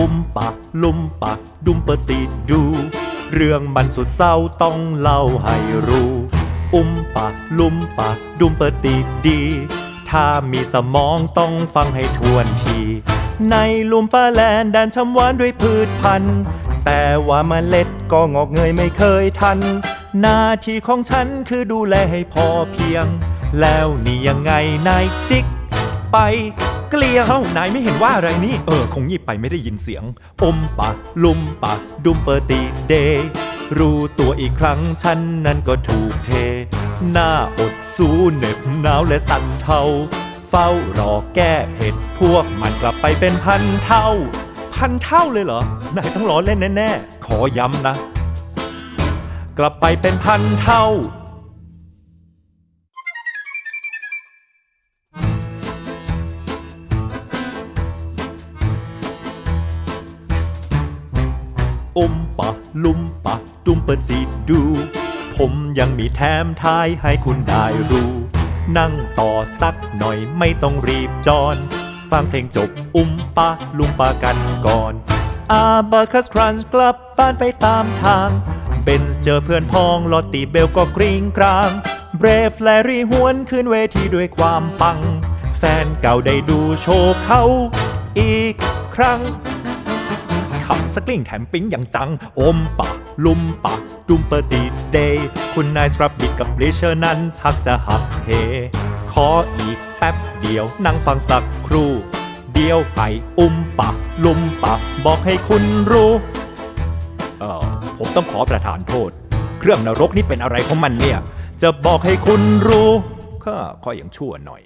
อุ้มปะลุมปะดุมปะติดดู เรื่องมันสุดเศร้าต้องเล่าให้รู้ อุ้มปะลุมปะดุมปะติดดี ถ้ามีสมองต้องฟังให้ทวนที ในลุมปะแลนแดนชำหวานด้วยพืชพันธุ์ แต่ว่าเมล็ดก็งอกเงยไม่เคยทัน หน้าที่ของฉันคือดูแลให้พอเพียง แล้วนี่ยังไงนายจิกไป เกลียเอ้านายไม่เห็นว่าอะไรนี่ เออ คงงีบไปไม่ได้ยินเสียง อมปากลุมปากดุมเปอร์ตีเดย์รู้ตัวอีกครั้งฉันนั้นก็ถูกเท หน้าอดสู้เหน็บหนาวและสั่นเทา เฝ้ารอแก้เผ็ดพวกมันกลับไปเป็นพันเท่า พันเท่าเลยเหรอ นายต้องล้อเล่นแน่ๆ ขอย้ำนะ กลับไปเป็นพันเท่า อมปะลุมปะดุมปะติดดู ผมยังมีแถมท้ายให้คุณได้รู้ นั่งต่อสักหน่อยไม่ต้องรีบจอนฟังเพลงจบอุ้มปะลุมปะกันก่อนอาบาคัสครันกลับบ้านไปตามทาง เบนเจอเพื่อนพ้องลอตตีเบลก็กริ้งกรางเบรฟแลรี่หวนขึ้นเวทีด้วยความปัง แฟนเก่าได้ดูโชว์เขาอีกครั้ง ขับสกลิ้งแถมปิ๊งอย่างจัง อมปะ ลุมปะดุมเปอร์ตีเดย์คุณนายสรับบิกกับลิเชอร์นั้น ชักจะหักเหขออีกแป๊บเดียวนั่งฟังสักครู่ เดียวไปอุ้มปะ ลุมปะ บอกให้คุณรู้เออผมต้องขอประทานโทษ เครื่องนรกนี่เป็นอะไรของมันเนี่ย จะบอกให้คุณรู้ก็ข้อยังชั่วหน่อย